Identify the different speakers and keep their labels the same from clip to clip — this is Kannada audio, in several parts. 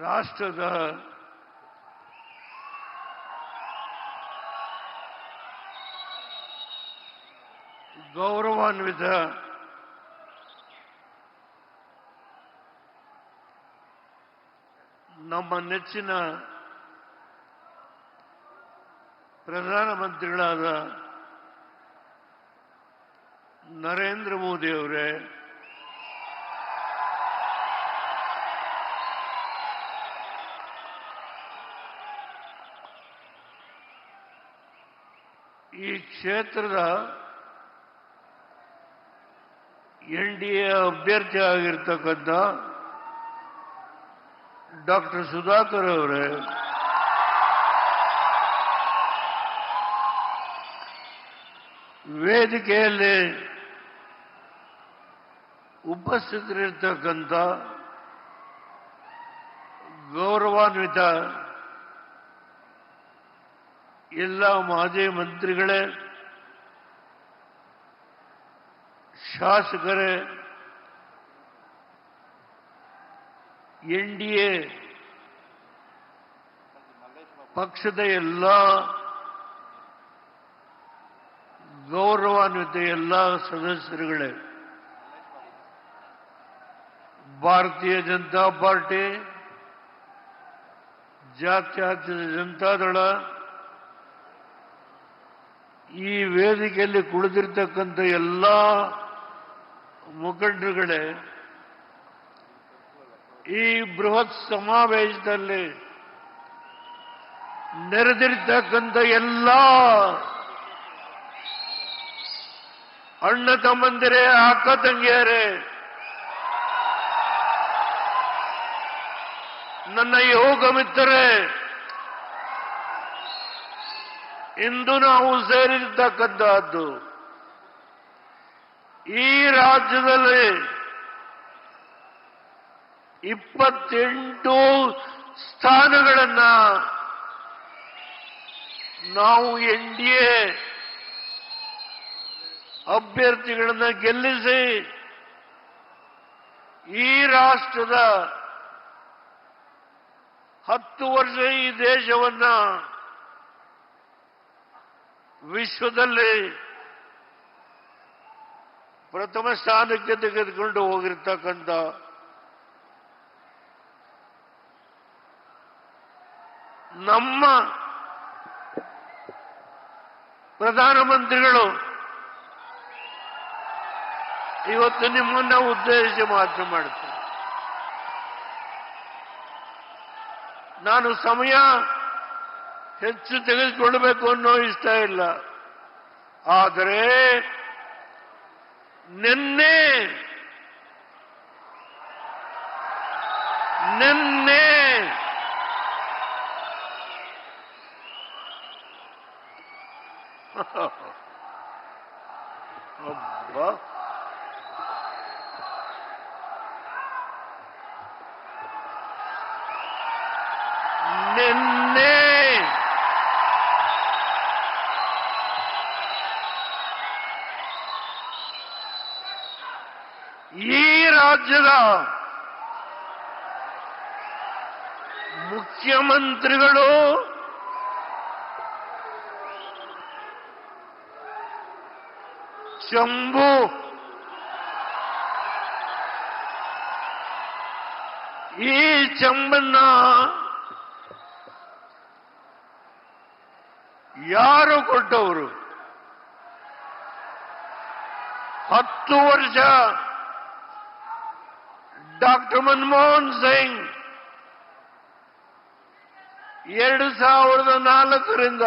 Speaker 1: ರಾಷ್ಟ್ರದ ಗೌರವಾನ್ವಿತ ನಮ್ಮ ನೆಚ್ಚಿನ ಪ್ರಧಾನಮಂತ್ರಿಗಳಾದ ನರೇಂದ್ರ ಮೋದಿ ಈ ಕ್ಷೇತ್ರದ ಎನ್ ಡಿ ಎ ಅಭ್ಯರ್ಥಿ ಆಗಿರ್ತಕ್ಕಂಥ ಡಾಕ್ಟರ್ ಸುಧಾಕರ್ ಅವರೇ ವೇದಿಕೆಯಲ್ಲಿ ಉಪಸ್ಥಿತರಿರ್ತಕ್ಕಂಥ ಗೌರವಾನ್ವಿತ ಎಲ್ಲ ಮಾಜಿ ಮಂತ್ರಿಗಳೇ, ಶಾಸಕರೇ, ಎನ್ ಡಿ ಎ, ಪಕ್ಷದ ಎಲ್ಲ ಗೌರವಾನ್ವಿತ ಎಲ್ಲ ಸದಸ್ಯರುಗಳೇ, ಭಾರತೀಯ ಜನತಾ ಪಾರ್ಟಿ, ಜಾತ್ಯತೀತ ಜನತಾದಳ ಈ ವೇದಿಕೆಯಲ್ಲಿ ಕುಳಿತಿರ್ತಕ್ಕಂಥ ಎಲ್ಲ ಮುಖಂಡರುಗಳೇ, ಈ ಬೃಹತ್ ಸಮಾವೇಶದಲ್ಲಿ ನೆರೆದಿರ್ತಕ್ಕಂಥ ಎಲ್ಲ ಅಣ್ಣ ತಮ್ಮಂದಿರೇ, ಅಕ್ಕ ತಂಗಿಯರೇ, ನನ್ನ ಯೋಗ ಮಿತ್ರರೇ ಇಂದು ನಾವು ಸೇರಿರ್ತಕ್ಕಂತಹದ್ದು. ಈ ರಾಜ್ಯದಲ್ಲಿ ಇಪ್ಪತ್ತೆಂಟು ಸ್ಥಾನಗಳನ್ನ ನಾವು ಎನ್ ಡಿ ಎ ಅಭ್ಯರ್ಥಿಗಳನ್ನ ಗೆಲ್ಲಿಸಿ ಈ ರಾಷ್ಟ್ರದ ಹತ್ತು ವರ್ಷ ಈ ದೇಶವನ್ನ ವಿಶ್ವದಲ್ಲಿ ಪ್ರಥಮ ಸ್ಥಾನಕ್ಕೆ ತೆಗೆದುಕೊಂಡು ಹೋಗಿರ್ತಕ್ಕಂಥ ನಮ್ಮ ಪ್ರಧಾನಮಂತ್ರಿಗಳು ಇವತ್ತು ನಿಮ್ಮನ್ನ ಉದ್ದೇಶಿಸಿ ಮಾತು ಮಾಡ್ತೀನಿ ನಾನು ಸಮಯ ಹೆಚ್ಚು ತೆಗೆದುಕೊಳ್ಳಬೇಕು ಅನ್ನೋ ಇಷ್ಟ ಇಲ್ಲ. ಆದರೆ ನಿನ್ನೆ ಅಬ್ಬಾ ನಿನ್ನೆ ಈ ರಾಜ್ಯದ ಮುಖ್ಯಮಂತ್ರಿಗಳು ಶಂಭು ಈ ಚಂಬನ್ನ ಯಾರು ಕೊಟ್ಟವರು? ಹತ್ತು ವರ್ಷ ಡಾಕ್ಟರ್ ಮನಮೋಹನ್ ಸಿಂಗ್ ಎರಡು ಸಾವಿರದ ನಾಲ್ಕರಿಂದ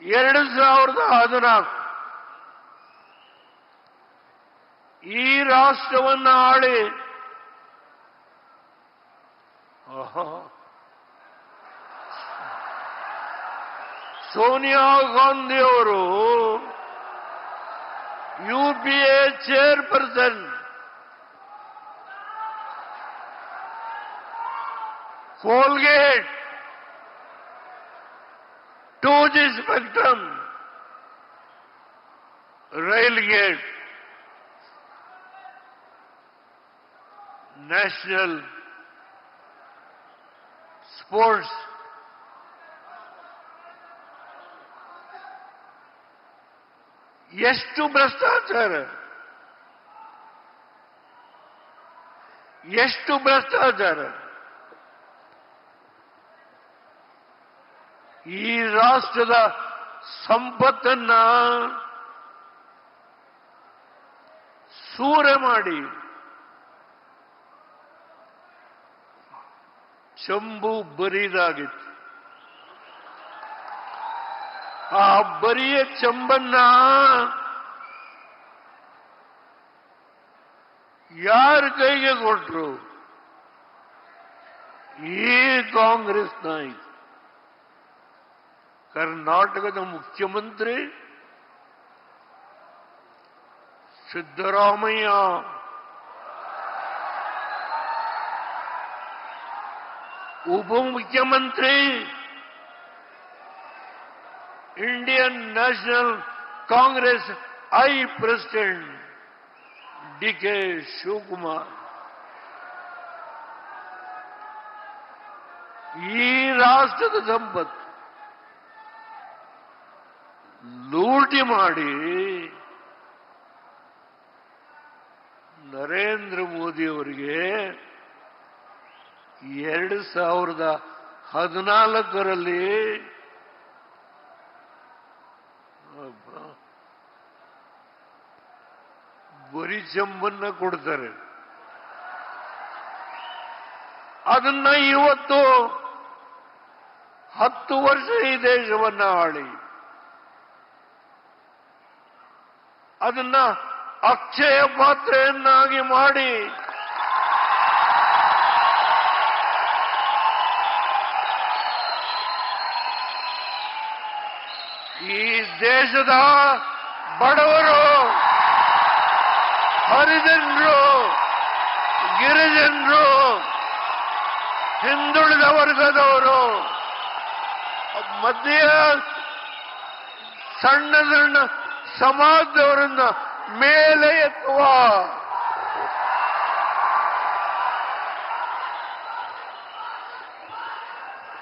Speaker 1: ಎರಡು ಸಾವಿರದ ಹದಿನಾಲ್ಕು ಈ ರಾಷ್ಟ್ರವನ್ನು ಆಳಿ ಆಹಾ. ಸೋನಿಯಾ ಗಾಂಧಿ ಅವರು U P A chairperson Coalgate to the spectrum rail gate national sports ಎಷ್ಟು ಭ್ರಷ್ಟಾಚಾರ ಎಷ್ಟು ಭ್ರಷ್ಟಾಚಾರ ಈ ರಾಷ್ಟ್ರದ ಸಂಪತ್ತನ್ನ ಸೂರೆ ಮಾಡಿ ಚಂಬು ಬರಿದಾಗಿತ್ತು. ಆ ಬರಿಯ ಚಂಬನ್ನ ಯಾರ ಕೈಗೆ ಕೊಟ್ರು? ಈ ಕಾಂಗ್ರೆಸ್ ನಾಯಕ. ಕರ್ನಾಟಕದ ಮುಖ್ಯಮಂತ್ರಿ ಸಿದ್ದರಾಮಯ್ಯ ಉಪಮುಖ್ಯಮಂತ್ರಿ Indian National Congress I president D K Shivakumar ಈ ರಾಷ್ಟ್ರದ ಸಂಪತ್ತು ಲೂಟಿ ಮಾಡಿ ನರೇಂದ್ರ ಮೋದಿ ಅವರಿಗೆ ಎರಡು ಸಾವಿರದ ಹದಿನಾಲ್ಕರಲ್ಲಿ ಬರಿ ಜಂಬನ್ನ ಕೊಡ್ತಾರೆ. ಅದನ್ನ ಇವತ್ತು ಹತ್ತು ವರ್ಷ ಈ ದೇಶವನ್ನ ಆಳಿ. ಅದನ್ನ ಅಕ್ಷಯ ಪಾತ್ರೆಯನ್ನಾಗಿ ಮಾಡಿ ಈ ದೇಶದ ಬಡವರು ಹರಿಜನರು ಗಿರಿಜನರು ಹಿಂದುಳಿದ ವರ್ಗದವರು ಮಧ್ಯ ಸಣ್ಣ ಸಣ್ಣ ಸಮಾಜದವರನ್ನ ಮೇಲೆ ಎತ್ತುವ.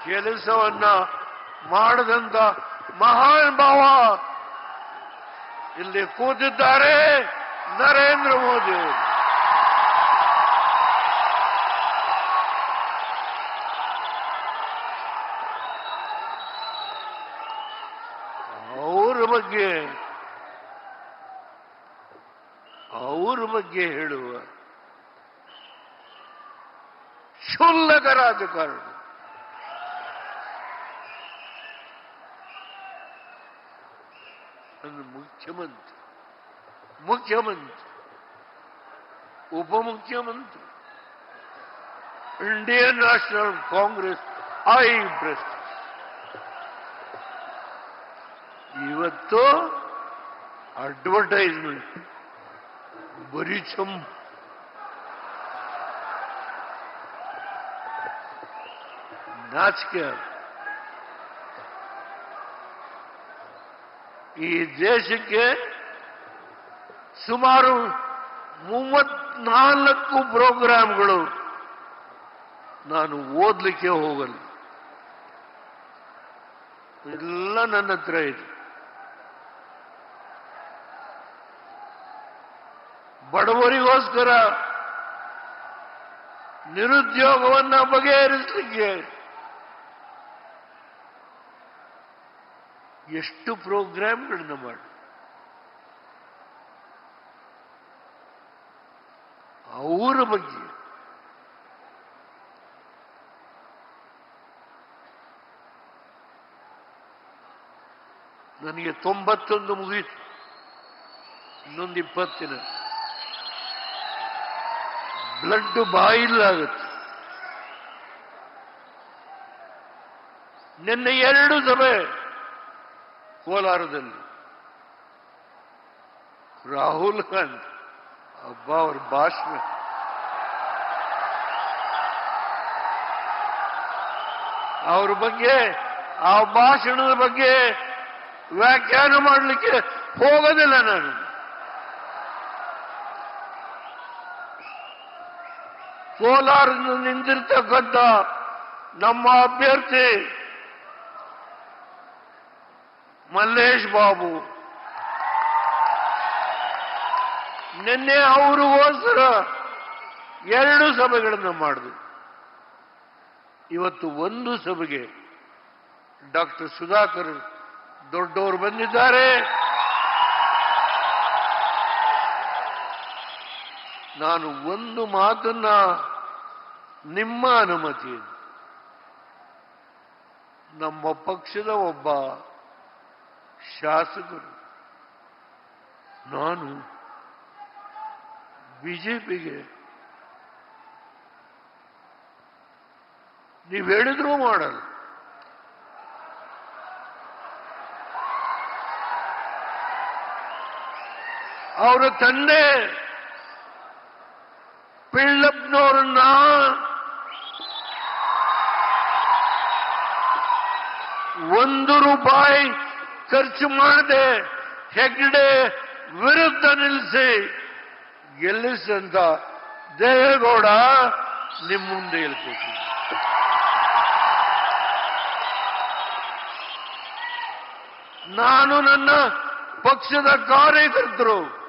Speaker 1: ಕೆಲಸವನ್ನ ಮಾಡದಂತ ಮಹಾನ್ ಭಾವ. ಇಲ್ಲಿ ಕೂತಿದ್ದಾರೆ ನರೇಂದ್ರ ಮೋದಿ ಅವರು. ಅವರ ಬಗ್ಗೆ ಅವರ ಬಗ್ಗೆ ಹೇಳುವ. ಕ್ಷುಲ್ಲಕ ರಾಜಕಾರಣ ಮುಖ್ಯಮಂತ್ರಿ. ಮುಖ್ಯಮಂತ್ರಿ. ಉಪಮುಖ್ಯಮಂತ್ರಿ. Indian National Congress I president ಇವತ್ತು ಅಡ್ವರ್ಟೈಸ್ಮೆಂಟ್. ಬರೀ ಚಂಬು ನಾಚಿಕೆ ಈ ದೇಶಕ್ಕೆ ಸುಮಾರು ಮೂವತ್ನಾಲ್ಕು ಪ್ರೋಗ್ರಾಂಗಳು ನಾನು ಓದ್ಲಿಕ್ಕೆ ಹೋಗಲ್ಲ ಎಲ್ಲ ನನ್ನ ಹತ್ರ ಇದೆ ಬಡವರಿಗೋಸ್ಕರ ನಿರುದ್ಯೋಗವನ್ನು ಬಗೆಹರಿಸಲಿಕ್ಕೆ ಎಷ್ಟು ಪ್ರೋಗ್ರಾಂಗಳನ್ನು ಮಾಡಿ. ಅವರ ಬಗ್ಗೆ. ನನಗೆ ತೊಂಬತ್ತೊಂದು ಮುಗಿಯಿತು ಇನ್ನೊಂದು ಇಪ್ಪತ್ತಿನ ಬ್ಲಡ್ ಬಾಯಿಲಾಗುತ್ತೆ ನಿನ್ನೆ ಎರಡು ಸಭೆ ಕೋಲಾರದಲ್ಲಿ. ರಾಹುಲ್ ಗಾಂಧಿ ಅಬ್ಬ ಅವ್ರ ಭಾಷಣ. ಅವ್ರ ಬಗ್ಗೆ, ಆ ಭಾಷಣದ ಬಗ್ಗೆ ವ್ಯಾಖ್ಯಾನ ಮಾಡಲಿಕ್ಕೆ ಹೋಗೋದಿಲ್ಲ ನಾನು. ಕೋಲಾರದಿಂದ ನಿಂತಿರ್ತಕ್ಕಂಥ ನಮ್ಮ ಅಭ್ಯರ್ಥಿ ಮಲ್ಲೇಶ್ ಬಾಬು. ನಿನ್ನೆ ಅವರಿಗೋಸ್ಕರ ಎರಡು ಸಭೆಗಳನ್ನು ಮಾಡಿದ್ರು. ಇವತ್ತು ಒಂದು ಸಭೆಗೆ ಡಾಕ್ಟರ್ ಸುಧಾಕರ್ ದೊಡ್ಡವರು ಬಂದಿದ್ದಾರೆ. ನಾನು ಒಂದು ಮಾತನ್ನ ನಿಮ್ಮ ಅನುಮತಿ ನಮ್ಮ ಪಕ್ಷದ ಒಬ್ಬ ಶಾಸಕರು ನಾನು ಬಿಜೆಪಿಗೆ ನೀವು ಹೇಳಿದ್ರೂ ಮಾಡಲ್ಲ. ಅವರ ತಂದೆ ಪಿಳ್ಳಪ್ಪನವ್ರನ್ನ ಒಂದು ರೂಪಾಯಿ ಖರ್ಚು ಮಾಡದೆ ಹೆಗ್ಡೆ ವಿರುದ್ಧ ನಿಲ್ಲಿಸಿ ಗೆಲ್ಲಿಸಿದಂತ ದೇವೇಗೌಡ ನಿಮ್ಮ ಮುಂದೆ ಇರ್ಬೇಕು. ನಾನು ನನ್ನ ಪಕ್ಷದ ಕಾರ್ಯಕರ್ತರು.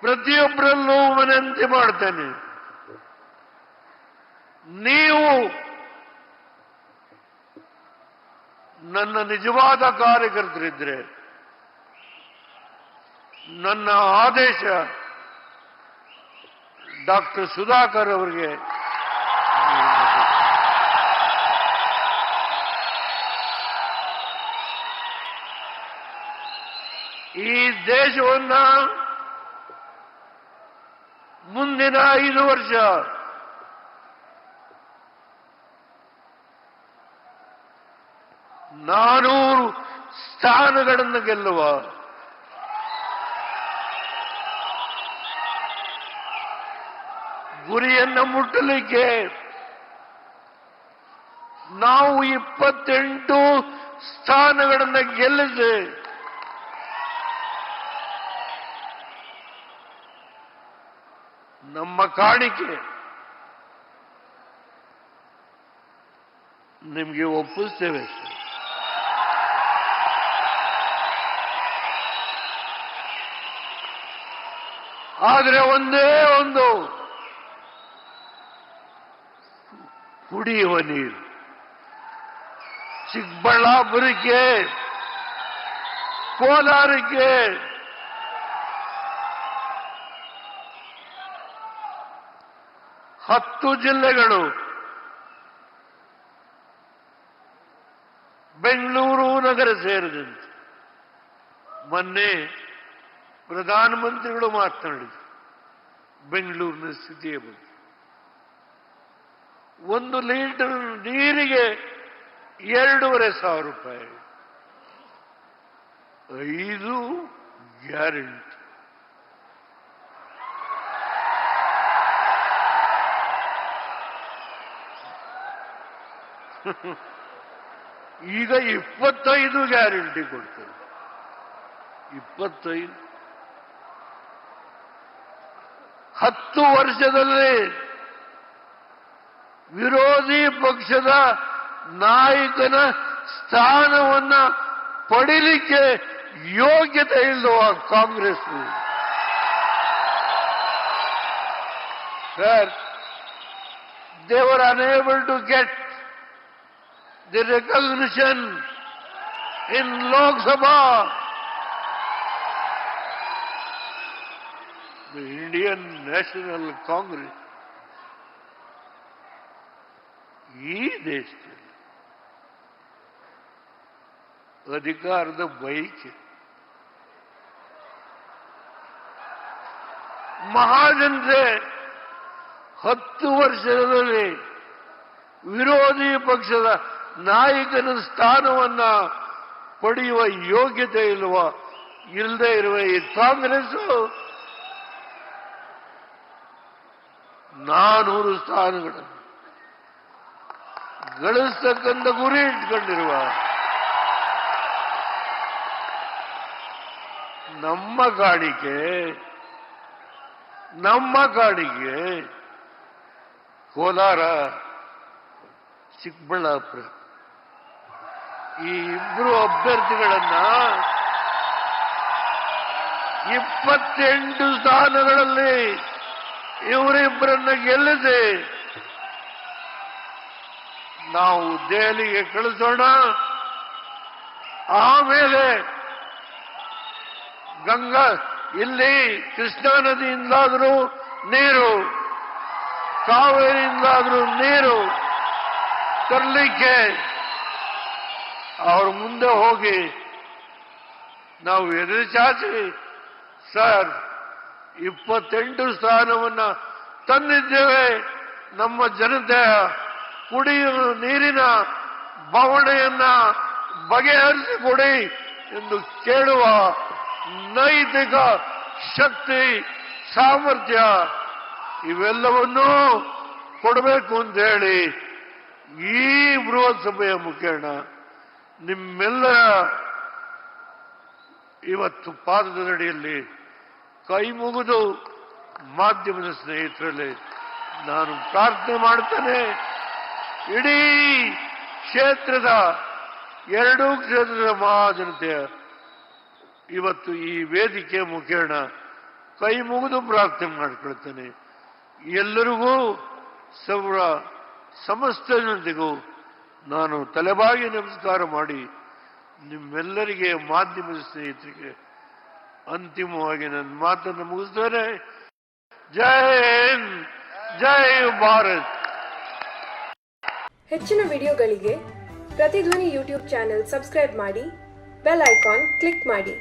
Speaker 1: ಪ್ರತಿಯೊಬ್ಬರಲ್ಲೂ ವಿನಂತಿ ಮಾಡ್ತೇನೆ. ನೀವು ನನ್ನ ನಿಜವಾದ ಕಾರ್ಯಕರ್ತರಿದ್ರೆ ನನ್ನ ಆದೇಶ ಡಾಕ್ಟರ್ ಸುಧಾಕರ್ ಅವರಿಗೆ ಈ ದೇಶವನ್ನ ಮುಂದಿನ ಐದು ವರ್ಷ ನಾನೂರು ಸ್ಥಾನಗಳನ್ನು ಗೆಲ್ಲುವ ಗುರಿಯನ್ನು ಮುಟ್ಟಲಿಕ್ಕೆ ನಾವು ಇಪ್ಪತ್ತೆಂಟು ಸ್ಥಾನಗಳನ್ನು ಗೆಲ್ಲಿದೆ ನಮ್ಮ ಕಾಣಿಕೆ ನಿಮಗೆ ಒಪ್ಪಿಸ್ತೇವೆ ಸರ್. ಆದರೆ ಒಂದೇ ಒಂದು. ಕುಡಿಯುವ ನೀರು. ಚಿಕ್ಕಬಳ್ಳಾಪುರಕ್ಕೆ ಕೋಲಾರಕ್ಕೆ. ಹತ್ತು ಜಿಲ್ಲೆಗಳು. ಬೆಂಗಳೂರು ನಗರ ಸೇರಿದಂತೆ. ಮೊನ್ನೆ ಪ್ರಧಾನಮಂತ್ರಿಗಳು ಮಾತನಾಡಿದರು. ಬೆಂಗಳೂರಿನ ಸ್ಥಿತಿಯ ಬಗ್ಗೆ. ಒಂದು ಲೀಟರ್ ನೀರಿಗೆ ಎರಡೂವರೆ ಸಾವಿರ ರೂಪಾಯಿ. ಐದು ಗ್ಯಾರಂಟಿ. ಈಗ ಇಪ್ಪತ್ತೈದು ಗ್ಯಾರಂಟಿ ಕೊಡ್ತಾರೆ. ಇಪ್ಪತ್ತೈದು. ಹತ್ತು ವರ್ಷದಲ್ಲಿ ವಿರೋಧಿ ಪಕ್ಷದ ನಾಯಕನ ಸ್ಥಾನವನ್ನ ಪಡೀಲಿಕ್ಕೆ ಯೋಗ್ಯತೆ ಇಲ್ಲವ Congress? Sir they were unable to get the recognition in in The Indian National Congress ಈ ದೇಶದಲ್ಲಿ ಅಧಿಕಾರದ ಬೈಕ್ ಮಹಾಜನತೆ ಹತ್ತು ವರ್ಷದಲ್ಲಿ ವಿರೋಧಿ ಪಕ್ಷದ ನಾಯಕನ ಸ್ಥಾನವನ್ನ ಪಡೆಯುವ ಯೋಗ್ಯತೆ ಇಲ್ವ ಇಲ್ಲದೆ ಇರುವ ಈ ಕಾಂಗ್ರೆಸ್ ನಾನೂರು ಸ್ಥಾನಗಳನ್ನು ಗಳಿಸ್ತಕ್ಕಂಥ ಗುರಿ ಇಟ್ಕೊಂಡಿರುವ ನಮ್ಮ ಕಾಣಿಕೆ ನಮ್ಮ ಕಾಣಿಕೆ ಕೋಲಾರ, ಚಿಕ್ಕಬಳ್ಳಾಪುರ. ಈ ಇಬ್ಬರು ಅಭ್ಯರ್ಥಿಗಳನ್ನ ಇಪ್ಪತ್ತೆಂಟು ಸ್ಥಾನಗಳಲ್ಲಿ ಇವರಿಬ್ಬರನ್ನ ಗೆಲ್ಲದೆ ನಾವು ದೆಹಲಿಗೆ ಕಳಿಸೋಣ. ಆಮೇಲೆ ಗಂಗಾ, ಇಲ್ಲಿ ಕೃಷ್ಣಾ ನದಿಯಿಂದಾದರೂ ನೀರು, ಕಾವೇರಿಯಿಂದಾದರೂ ನೀರು ತರಲಿಕ್ಕೆ ಅವ್ರ ಮುಂದೆ ಹೋಗಿ ನಾವು ಎದುರು ಚಾಚಿ. ಸರ್ ಇಪ್ಪತ್ತೆಂಟು ಸ್ಥಾನವನ್ನ ತಂದಿದ್ದೇವೆ. ನಮ್ಮ ಜನತೆ ಕುಡಿಯುವ ನೀರಿನ ಬವಣೆಯನ್ನ ಬಗೆಹರಿಸಿಕೊಡಿ ಎಂದು ಕೇಳುವ ನೈತಿಕ ಶಕ್ತಿ, ಸಾಮರ್ಥ್ಯ ಇವೆಲ್ಲವನ್ನೂ ಕೊಡಬೇಕು ಅಂತ ಹೇಳಿ ಈ ಬೃಹತ್ ಸಭೆಯ ಮುಖೇಣ ನಿಮ್ಮೆಲ್ಲ ಇವತ್ತು ಪಾದದ ಕೈ ಮುಗಿದು ಮಾಧ್ಯಮದ ಸ್ನೇಹಿತರಲ್ಲಿ ನಾನು ಪ್ರಾರ್ಥನೆ ಮಾಡ್ತೇನೆ. ಇಡೀ ಕ್ಷೇತ್ರದ ಎರಡೂ ಕ್ಷೇತ್ರದ ಮಹಾಜನತೆಯ ಇವತ್ತು ಈ ವೇದಿಕೆ ಮುಖೇಣ ಕೈ ಮುಗಿದು ಪ್ರಾರ್ಥನೆ ಮಾಡಿಕೊಳ್ತೇನೆ. ಎಲ್ಲರಿಗೂ ಸೌರ ಸಮಸ್ತ ಜನತೆಗೂ ನಾನು ತಲೆಬಾಗಿ ನಮಸ್ಕಾರ ಮಾಡಿ ನಿಮ್ಮೆಲ್ಲರಿಗೆ ಮಾಧ್ಯಮದ ಸ್ನೇಹಿತರಿಗೆ ಅಂತಿಮವಾಗಿ ನನ್ನ ಮಾತನ್ನು ಮುಗಿಸ್ತೇನೆ ಜೈ ಹಿಂದ್, ಜೈ ಭಾರತ್.
Speaker 2: ಹೆಚ್ಚಿನ ವಿಡಿಯೋಗಳಿಗೆ ಪ್ರತಿಧ್ವನಿ ಯೂಟ್ಯೂಬ್ ಚಾನೆಲ್ ಸಬ್ಸ್ಕ್ರೈಬ್ ಮಾಡಿ, ಬೆಲ್ ಐಕಾನ್ ಕ್ಲಿಕ್ ಮಾಡಿ.